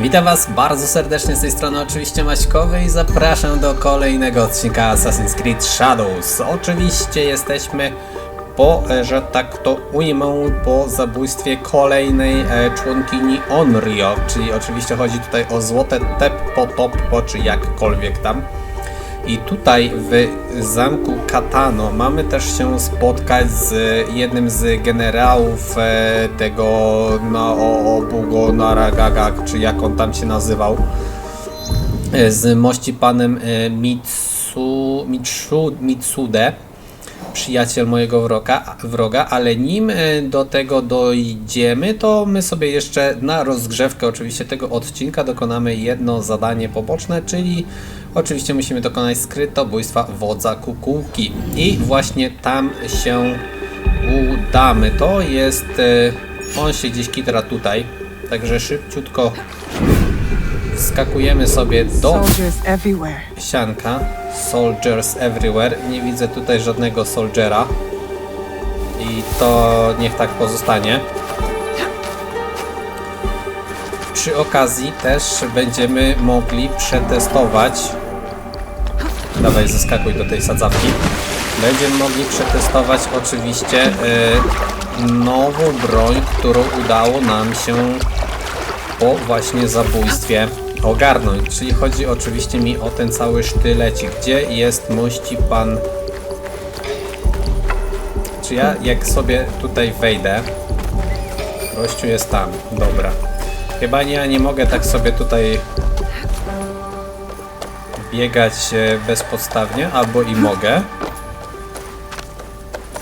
Witam Was bardzo serdecznie z tej strony oczywiście Maćkowy i zapraszam do kolejnego odcinka Assassin's Creed Shadows. Oczywiście jesteśmy po, e, że tak to ujmę, po zabójstwie kolejnej e, członkini Onryo, czyli oczywiście chodzi tutaj o złote Teppo Toppo, czy jakkolwiek tam. I tutaj w zamku Katano mamy też się spotkać z jednym z generałów e, tego no, Obugo Naragaga, czy jak on tam się nazywał, e, z mości panem e, Mitsu, Mitsu, Mitsude, przyjaciel mojego wroga, wroga, ale nim do tego dojdziemy, to my sobie jeszcze na rozgrzewkę oczywiście tego odcinka dokonamy jedno zadanie poboczne, czyli oczywiście musimy dokonać skrytobójstwa wodza kukułki i właśnie tam się udamy. To jest, e, on się gdzieś kitra tutaj, także szybciutko skakujemy sobie do sianka. Soldiers everywhere. Nie widzę tutaj żadnego soldiera. I to niech tak pozostanie. Przy okazji też będziemy mogli przetestować. Dawaj, zaskakuj do tej sadzawki. Będziemy mogli przetestować oczywiście y, nową broń, którą udało nam się po właśnie zabójstwie ogarnąć. Czyli chodzi oczywiście mi o ten cały sztylecik. Gdzie jest mości pan... Czy ja jak sobie tutaj wejdę... Gościu jest tam. Dobra. Chyba nie, ja nie mogę tak sobie tutaj biegać e, bezpodstawnie, albo i mogę.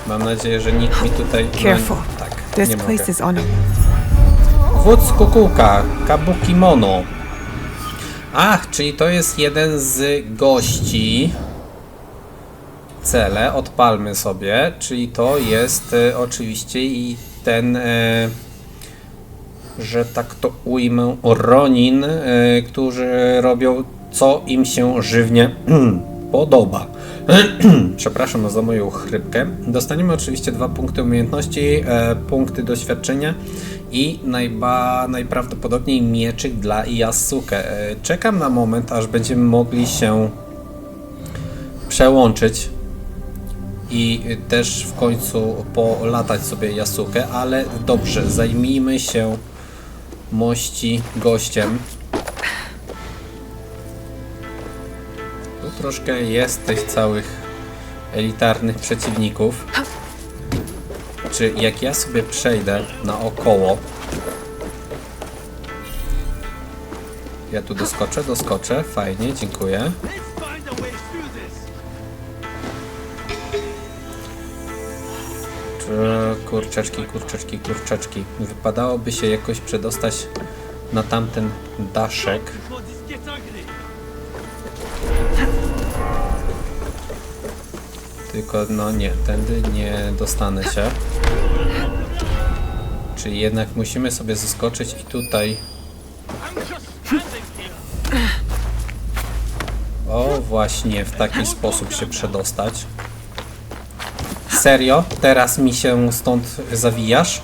Mam nadzieję, że nikt mi tutaj... no, tak, nie mogę. Wódz kukułka, Kabuki Mono. Ach, czyli to jest jeden z gości. Cele, odpalmy sobie. Czyli to jest e, oczywiście i ten, e, że tak to ujmę, Ronin, e, którzy robią co im się żywnie podoba. Przepraszam za moją chrypkę. Dostaniemy oczywiście dwa punkty umiejętności, e, punkty doświadczenia i najba, najprawdopodobniej mieczyk dla Yasuke. E, czekam na moment, aż będziemy mogli się przełączyć i też w końcu polatać sobie Yasuke, ale dobrze, zajmijmy się mości gościem. Troszkę jest tych całych elitarnych przeciwników. Czy jak ja sobie przejdę naokoło. Ja tu doskoczę, doskoczę. Fajnie, dziękuję. Kurczaczki, kurczaczki, kurczaczki. Wypadałoby się jakoś przedostać na tamten daszek. Tylko no nie, tędy nie dostanę się. Czyli jednak musimy sobie zaskoczyć i tutaj. O, właśnie w taki sposób się przedostać. Serio? Teraz mi się stąd zawijasz?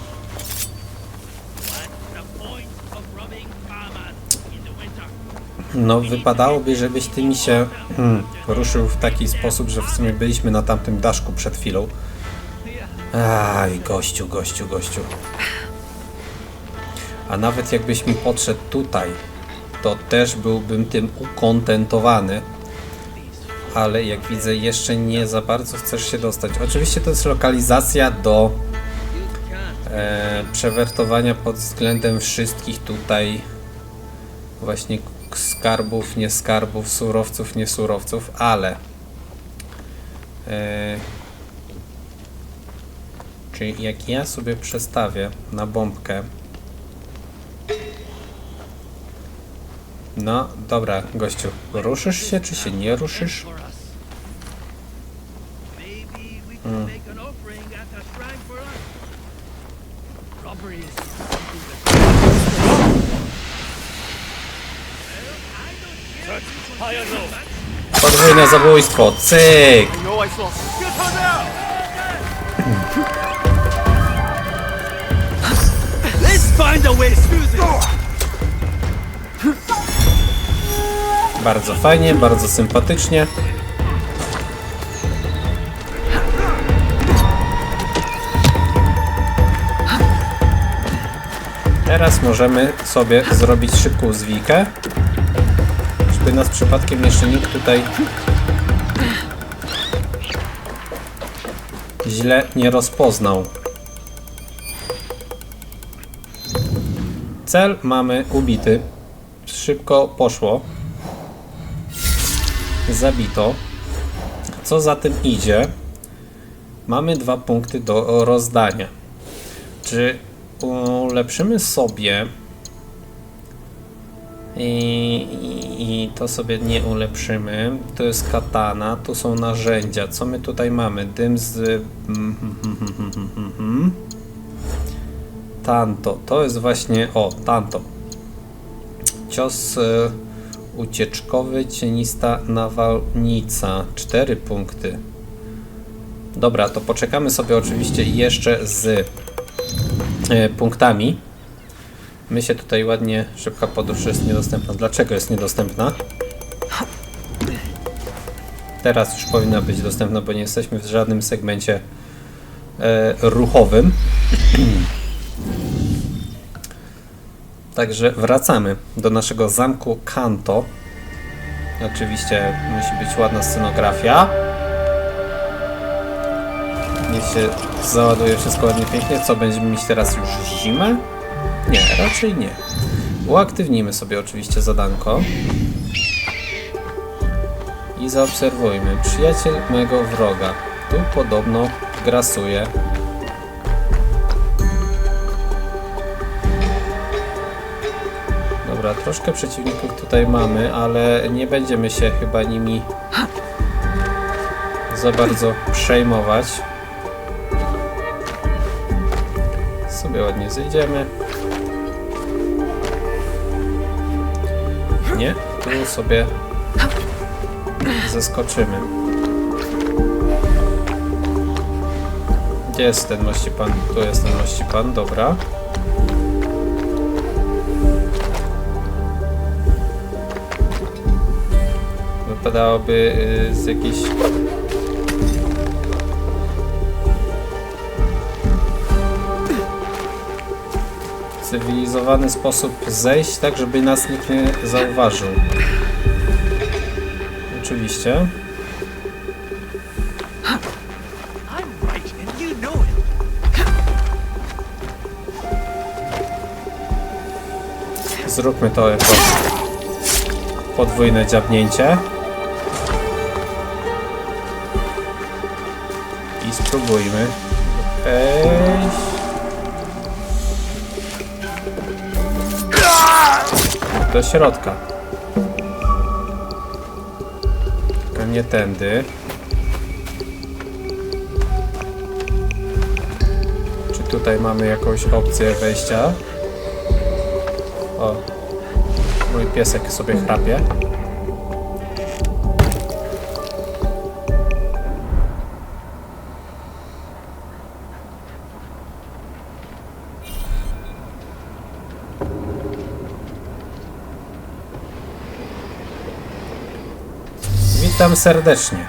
No, wypadałoby, żebyś ty mi się hmm, ruszył w taki sposób, że w sumie byliśmy na tamtym daszku przed chwilą. Aj, gościu, gościu, gościu. A nawet jakbyś mi podszedł tutaj, to też byłbym tym ukontentowany. Ale jak widzę, jeszcze nie za bardzo chcesz się dostać. Oczywiście to jest lokalizacja do e, przewertowania pod względem wszystkich tutaj właśnie skarbów, nie skarbów, surowców, nie surowców, ale e, czyli jak ja sobie przestawię na bombkę no dobra gościu ruszysz się czy się nie ruszysz Maybe we can make an offering at a shrine for us. Robbery is podwójne zabójstwo cyk. Bardzo fajnie, bardzo sympatycznie. Teraz możemy sobie zrobić szybką zwijkę, żeby nas przypadkiem jeszcze nikt tutaj źle nie rozpoznał. Cel mamy ubity. Szybko poszło. Zabito. Co za tym idzie? Mamy dwa punkty do rozdania. Czy ulepszymy sobie i, i, i to sobie nie ulepszymy. To jest katana, tu są narzędzia. Co my tutaj mamy? Dym z... Tanto, to jest właśnie, o, tanto. Cios e, ucieczkowy, cienista nawałnica. Cztery punkty. Dobra, to poczekamy sobie oczywiście jeszcze z e, punktami. My się tutaj ładnie, szybka podróż jest niedostępna. Dlaczego jest niedostępna? Teraz już powinna być dostępna, bo nie jesteśmy w żadnym segmencie e, ruchowym. Także wracamy do naszego zamku Kanto. Oczywiście musi być ładna scenografia. Niech się załaduje wszystko ładnie pięknie. Co, będziemy mieć teraz już zimę? Nie, raczej nie. Uaktywnijmy sobie oczywiście zadanko. I zaobserwujmy. Przyjaciel mego wroga. Tu podobno grasuje. Dobra, troszkę przeciwników tutaj mamy, ale nie będziemy się chyba nimi za bardzo przejmować. Sobie ładnie zejdziemy. Nie, tu sobie zeskoczymy. Gdzie jest ten mości pan? Tu jest ten mości pan, dobra. Wypadałoby y, z jakiejś cywilizowany sposób zejść, tak żeby nas nikt nie zauważył. Oczywiście. Zróbmy to jako podwójne dziabnięcie. I spróbujmy. Okej. Do środka. Tylko nie tędy. Czy tutaj mamy jakąś opcję wejścia? O, mój piesek sobie chrapie. Serdecznie.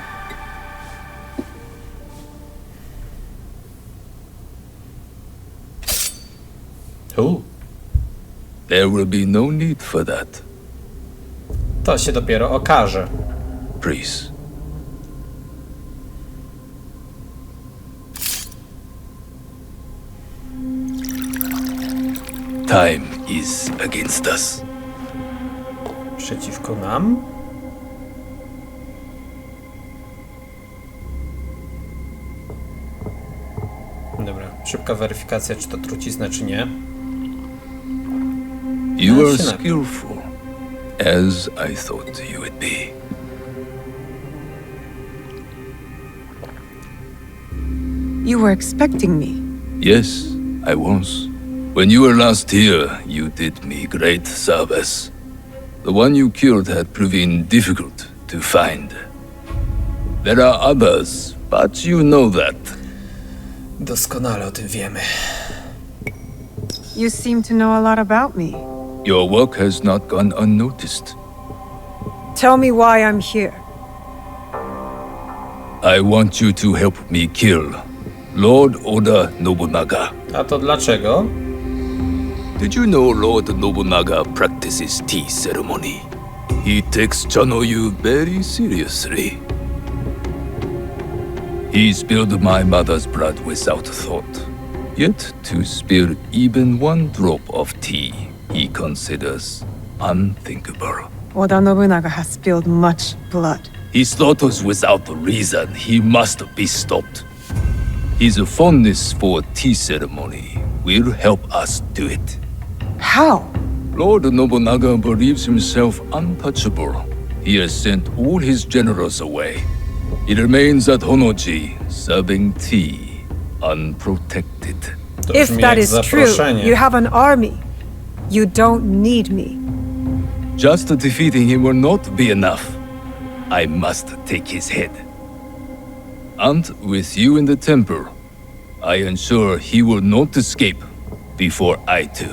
U, There will be no need for that, to się dopiero okaże. please. Time is against us. Przeciwko nam? Szybka weryfikacja, czy to trucizna, czy nie. You are up. skillful, as I thought you would be. You were expecting me. Yes, I was. When you were last here, you did me great service. The one you killed had proven difficult to find. There are others, but you know that. Doskonale o tym wiemy. You seem to know a lot about me. Your work has not gone unnoticed. Tell me why I'm here. I want you to help me kill Lord Oda Nobunaga. A to dlaczego? Did you know Lord Nobunaga practices tea ceremony? He takes Chanoyu very seriously. He spilled my mother's blood without thought. Yet to spill even one drop of tea he considers unthinkable. Oda Nobunaga has spilled much blood. He slaughters without reason. He must be stopped. His fondness for tea ceremony will help us do it. How? Lord Nobunaga believes himself untouchable. He has sent all his generals away. He remains at Honoji, serving tea, unprotected. To If brzmi that jak is true, zaproszenie. you have an army. You don't need me. Just defeating him will not be enough. I must take his head. And with you in the temple, I ensure he will not escape before I do.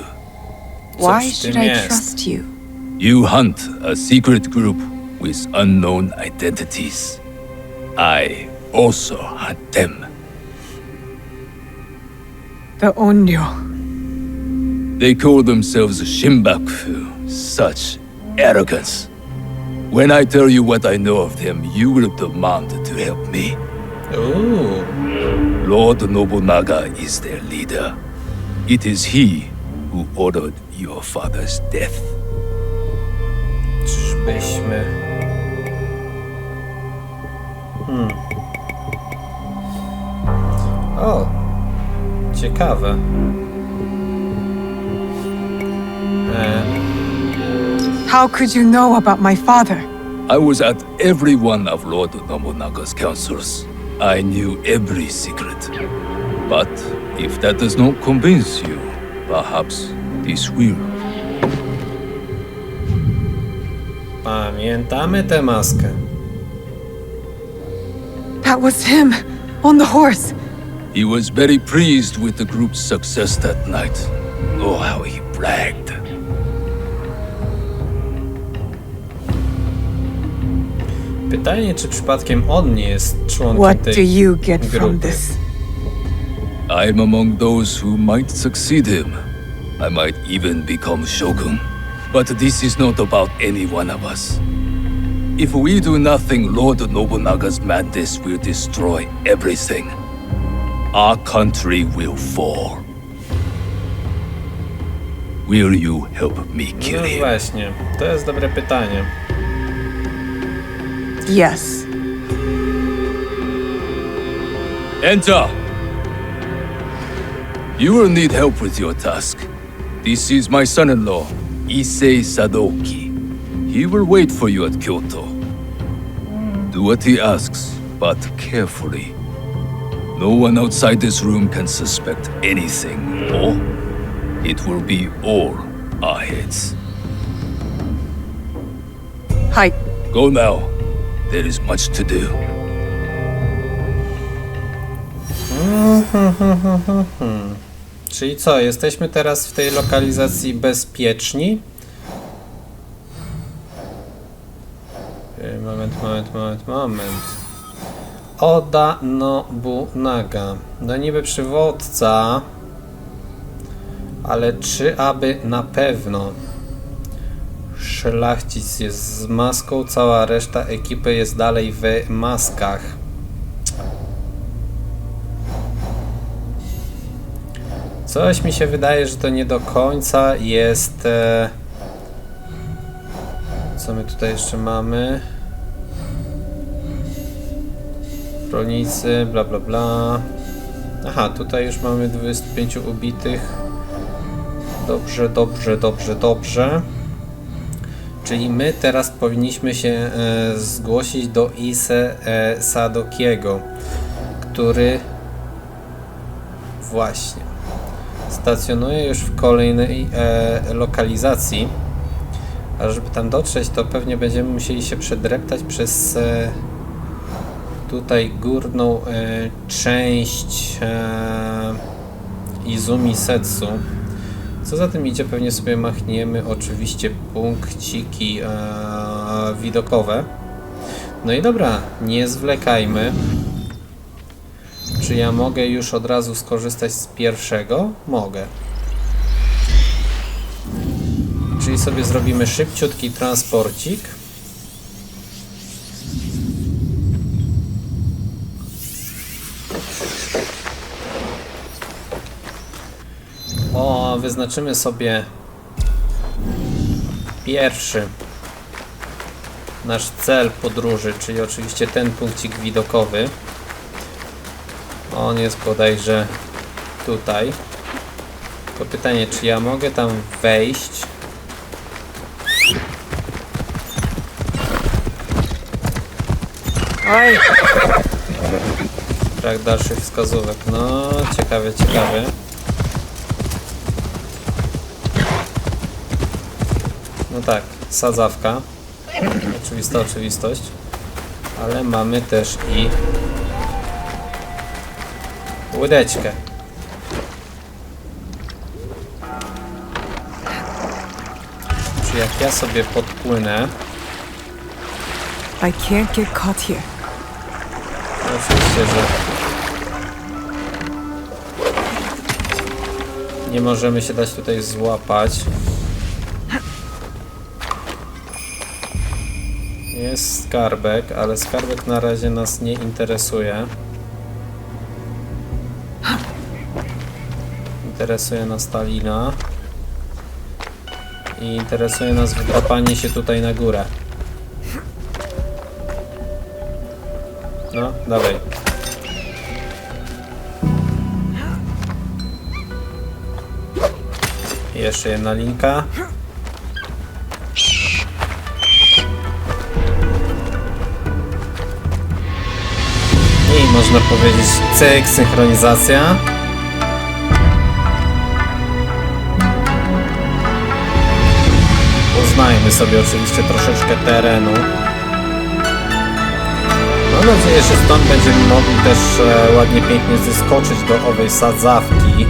Why z should tym I jest? trust you? You hunt a secret group with unknown identities. I also had them. The Onryo. They call themselves Shimbaku. Such arrogance. When I tell you what I know of them, you will demand to help me. Oh. Lord Nobunaga is their leader. It is he who ordered your father's death. czyżbyśmy... Hmm. O, ciekawe. E, How could you know about my father? I was at every one of Lord Nobunaga's councils. I knew every secret. But if that does not convince you, perhaps this will. pamiętamy tę maskę. That was him on the horse. He was very pleased with the group's success that night. Oh, how he bragged. Pytanie, czy przypadkiem on nie jest członkiem What do tej you get from grupy. this? I'm among those who might succeed him. I might even become shogun. But this is not about any one of us. If we do nothing, Lord Nobunaga's madness will destroy everything. Our country will fall. Will you help me kill No him? właśnie, to jest dobre pytanie. Yes. Enter! You will need help with your task. This is my son in law, Issei Sadoki. He will wait for you at Kyoto. Do what he asks, but carefully. No one outside this room can suspect anything, or it will be all our heads. Hi. Go now. There is much to do. Czyli co, jesteśmy teraz w tej lokalizacji bezpieczni? Moment, moment, moment. Oda Nobunaga. No niby przywódca, ale czy aby na pewno? Szlachcic jest z maską, cała reszta ekipy jest dalej w maskach. Coś mi się wydaje, że to nie do końca jest. E... Co my tutaj jeszcze mamy? Rolnicy, bla bla bla. Aha, tutaj już mamy 25 ubitych. Dobrze, dobrze, dobrze, dobrze. Czyli my teraz powinniśmy się e, zgłosić do Ise e, Sadokiego, który właśnie stacjonuje już w kolejnej e, lokalizacji. A żeby tam dotrzeć, to pewnie będziemy musieli się przedreptać przez e, tutaj górną e, część e, Izumi Setsu. Co za tym idzie, pewnie sobie machniemy oczywiście punkciki e, widokowe. No i dobra, nie zwlekajmy. Czy ja mogę już od razu skorzystać z pierwszego? Mogę. Czyli sobie zrobimy szybciutki transporcik. Wyznaczymy sobie pierwszy nasz cel podróży, czyli oczywiście ten punkcik widokowy. On jest bodajże tutaj. Tylko pytanie, czy ja mogę tam wejść? Oj! Brak dalszych wskazówek. No, ciekawe, ciekawe. Tak, sadzawka. Oczywista oczywistość. Ale mamy też i łydeczkę. Czy jak ja sobie podpłynę, I can't get caught here. oczywiście, że nie możemy się dać tutaj złapać. Skarbek, ale skarbek na razie nas nie interesuje. Interesuje nas ta lina. I interesuje nas wdrapanie się tutaj na górę. No, dawaj. Jeszcze jedna linka. Można powiedzieć cyk, synchronizacja. Poznajmy sobie oczywiście troszeczkę terenu. Mam nadzieję, że stąd będziemy mogli też e, ładnie, pięknie zeskoczyć do owej sadzawki.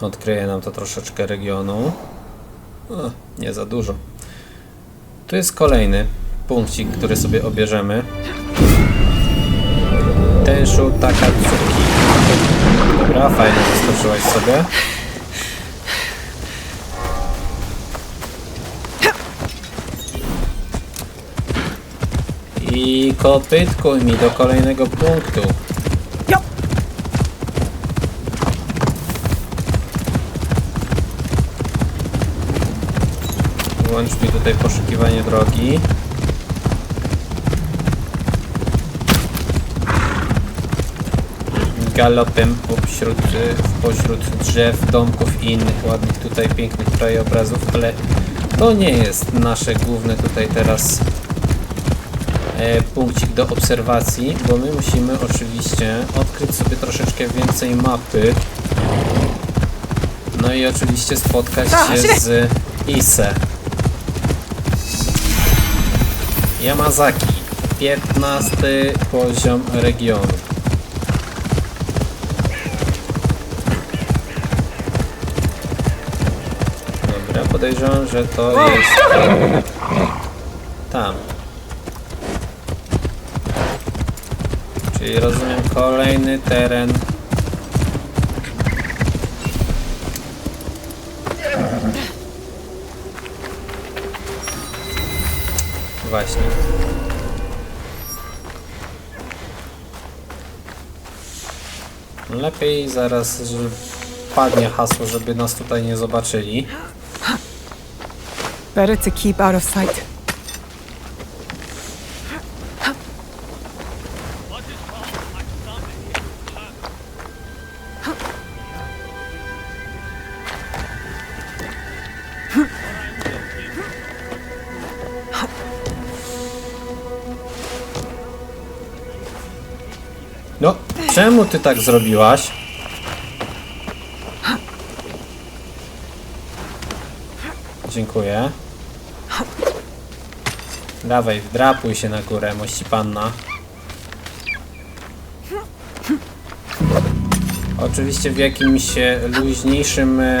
Odkryje nam to troszeczkę regionu. O, nie za dużo. Tu jest kolejny punkcik, który sobie obierzemy. Tenshu Takatsuki. Dobra, fajnie zaskoczyłaś sobie. I kopytkuj mi do kolejnego punktu. Włącz mi tutaj poszukiwanie drogi. Galopem pośród, pośród drzew, domków i innych ładnych tutaj pięknych krajobrazów, ale to nie jest nasze główne tutaj teraz e, punkcik do obserwacji, bo my musimy oczywiście odkryć sobie troszeczkę więcej mapy. No i oczywiście spotkać się z Ise. Yamazaki, 15 poziom regionu. Dobra, podejrzewam, że to jest tam. Czyli rozumiem kolejny teren. Właśnie. Lepiej zaraz, że padnie hasło, żeby nas tutaj nie zobaczyli. Better to keep out of sight. Czemu ty tak zrobiłaś? Dziękuję. Dawaj, wdrapuj się na górę, mości panna. Oczywiście w jakimś e, luźniejszym e,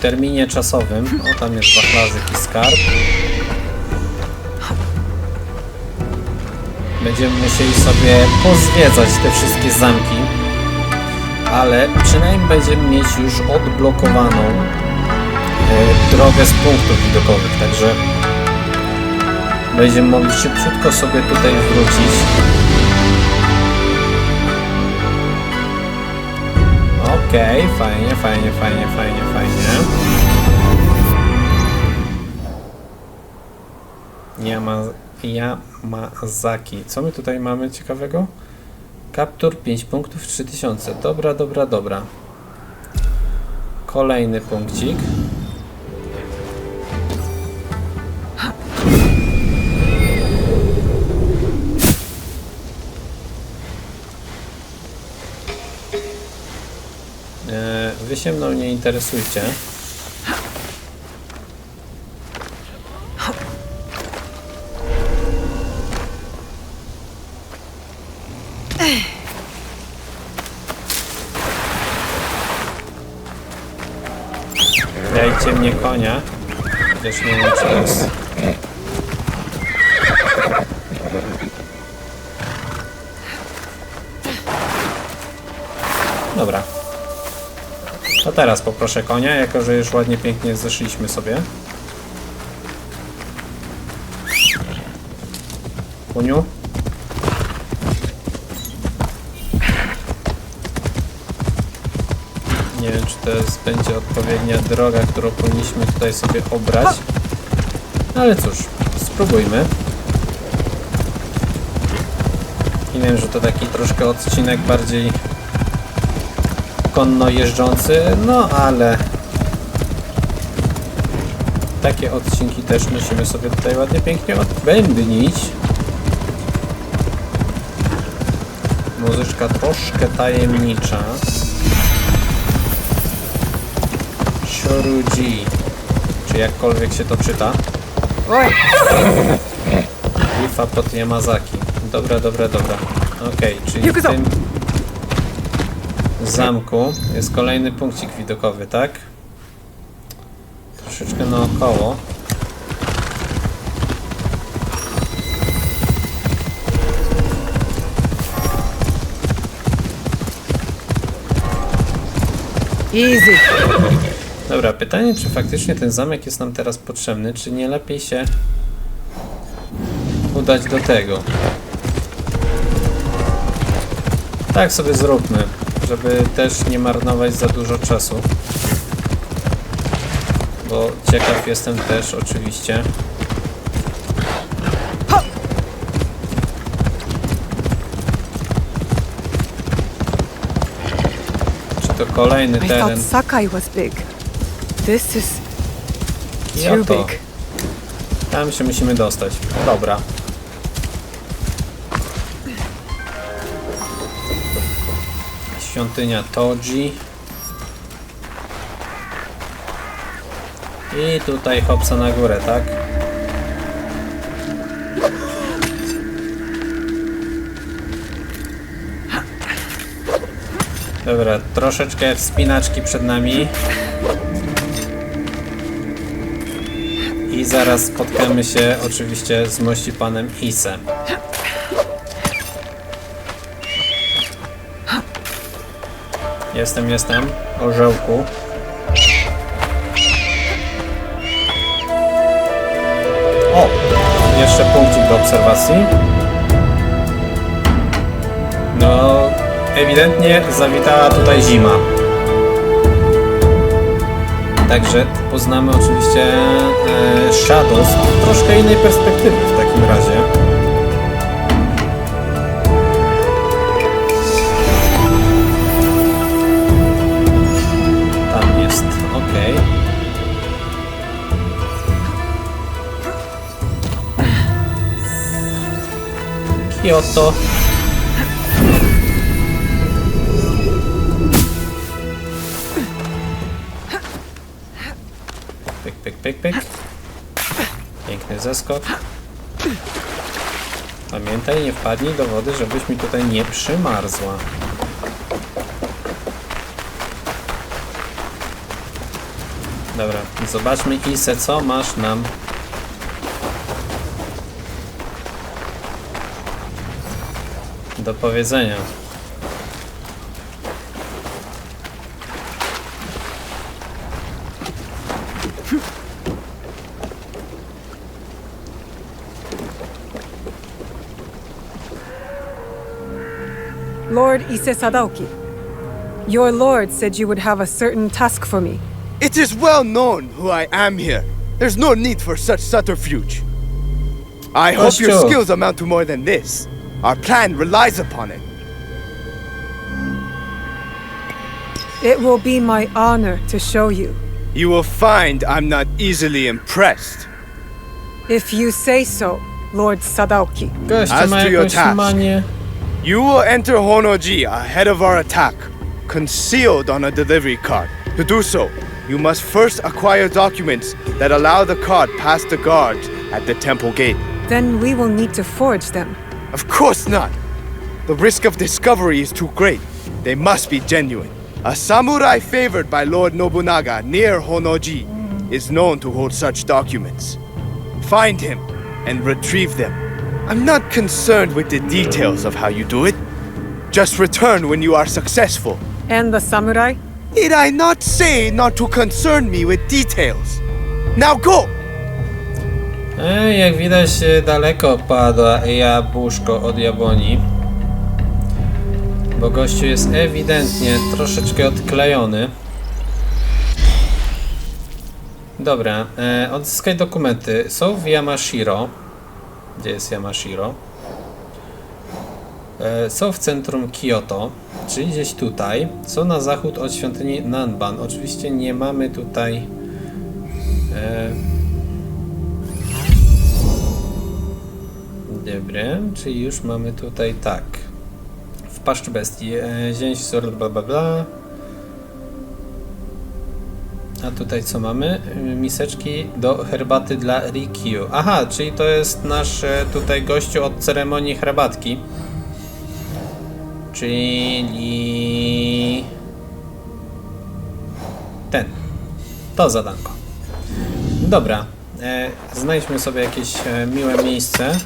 terminie czasowym. O, tam jest wachlarzyk i skarb. Będziemy musieli sobie pozwiedzać te wszystkie zamki. Ale przynajmniej będziemy mieć już odblokowaną e, drogę z punktów widokowych, także będziemy mogli szybciutko sobie tutaj wrócić. Okej, fajnie, fajnie, fajnie, fajnie, fajnie. Yama, Yamazaki. Co my tutaj mamy ciekawego? Kaptur 5 punktów 3000. Dobra, dobra, dobra. Kolejny punkcik. E, Wy się mną nie interesujcie. Nie to jest... Dobra. To teraz poproszę konia, jako że już ładnie, pięknie zeszliśmy sobie. Koniu. Będzie odpowiednia droga, którą powinniśmy tutaj sobie obrać. Ale cóż, spróbujmy. I wiem, że to taki troszkę odcinek bardziej konno jeżdżący, no ale takie odcinki też musimy sobie tutaj ładnie, pięknie odbędnić. Muzyczka troszkę tajemnicza. Shoruji, czy jakkolwiek się to czyta. Bitwa pod Yamazaki. Dobra, dobra, dobra. Okej, czyli w tym zamku jest kolejny punkcik widokowy, tak? Troszeczkę naokoło. easy. Dobra, pytanie, czy faktycznie ten zamek jest nam teraz potrzebny, czy nie lepiej się udać do tego? Tak sobie zróbmy, żeby też nie marnować za dużo czasu. Bo ciekaw jestem też oczywiście. Czy to kolejny I teren? thought Sakai was big. This is Ja too to. big. Tam się musimy dostać. Dobra. Świątynia Toji. I tutaj hopsa na górę, tak? Dobra, troszeczkę wspinaczki przed nami. Zaraz spotkamy się oczywiście z mości panem Isem. Jestem, jestem. Orzełku. O! Jeszcze punkcik do obserwacji. No, ewidentnie zawitała tutaj zima. Także poznamy oczywiście e, Shadows z troszkę innej perspektywy w takim razie. Tam jest, ok. Kyoto. Pamiętaj, nie wpadnij do wody, żebyś mi tutaj nie przymarzła. Dobra, zobaczmy Ise, co masz nam do powiedzenia. Ise Sadaoki, your lord said you would have a certain task for me. It is well known who I am here. There's no need for such subterfuge. I hope your true. skills amount to more than this. Our plan relies upon it. It will be my honor to show you. You will find I'm not easily impressed. If you say so, Lord Sadaoki. Gościu As ma to your jakąś task. manię. You will enter Honoji ahead of our attack, concealed on a delivery cart. To do so, you must first acquire documents that allow the cart past the guards at the temple gate. Then we will need to forge them. Of course not. The risk of discovery is too great. They must be genuine. A samurai favored by Lord Nobunaga near Honoji is known to hold such documents. Find him and retrieve them. I'm not concerned with the details of how you do it. Just return when you are successful. And the samurai? Did I not say not to concern me with details? Now go! E, jak widać, e, daleko pada jabłuszko od jabłoni. Bo gościu jest ewidentnie troszeczkę odklejony. Dobra, e, odzyskaj dokumenty. Są w Yamashiro. Gdzie jest Yamashiro? E, są w centrum Kyoto, czyli gdzieś tutaj. Są na zachód od świątyni Nanban. Oczywiście nie mamy tutaj. E, Dobra, czyli już mamy tutaj tak. W paszczu bestii. E, zięć, sur, bla bla bla. A tutaj co mamy? Miseczki do herbaty dla Rikyu. Aha, czyli to jest nasz e, tutaj gościu od ceremonii herbatki. Czyli... Ten. To zadanko. Dobra. E, znajdźmy sobie jakieś e, miłe miejsce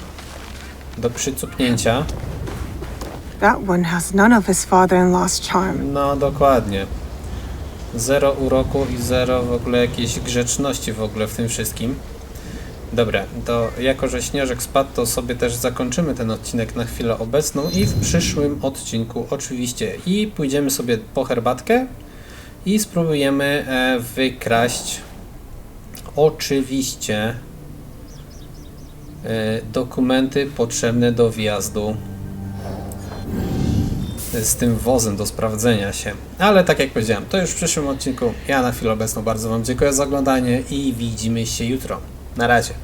do przycupnięcia. That one has none of his father-in-law's charm. No dokładnie. Zero uroku i zero w ogóle jakiejś grzeczności w ogóle w tym wszystkim. Dobra, to jako, że śnieżek spadł, to sobie też zakończymy ten odcinek na chwilę obecną i w przyszłym odcinku oczywiście. I pójdziemy sobie po herbatkę i spróbujemy e, wykraść. Oczywiście e, dokumenty potrzebne do wjazdu z tym wozem do sprawdzenia się. Ale tak jak powiedziałem, to już w przyszłym odcinku. Ja na chwilę obecną bardzo Wam dziękuję za oglądanie i widzimy się jutro. Na razie.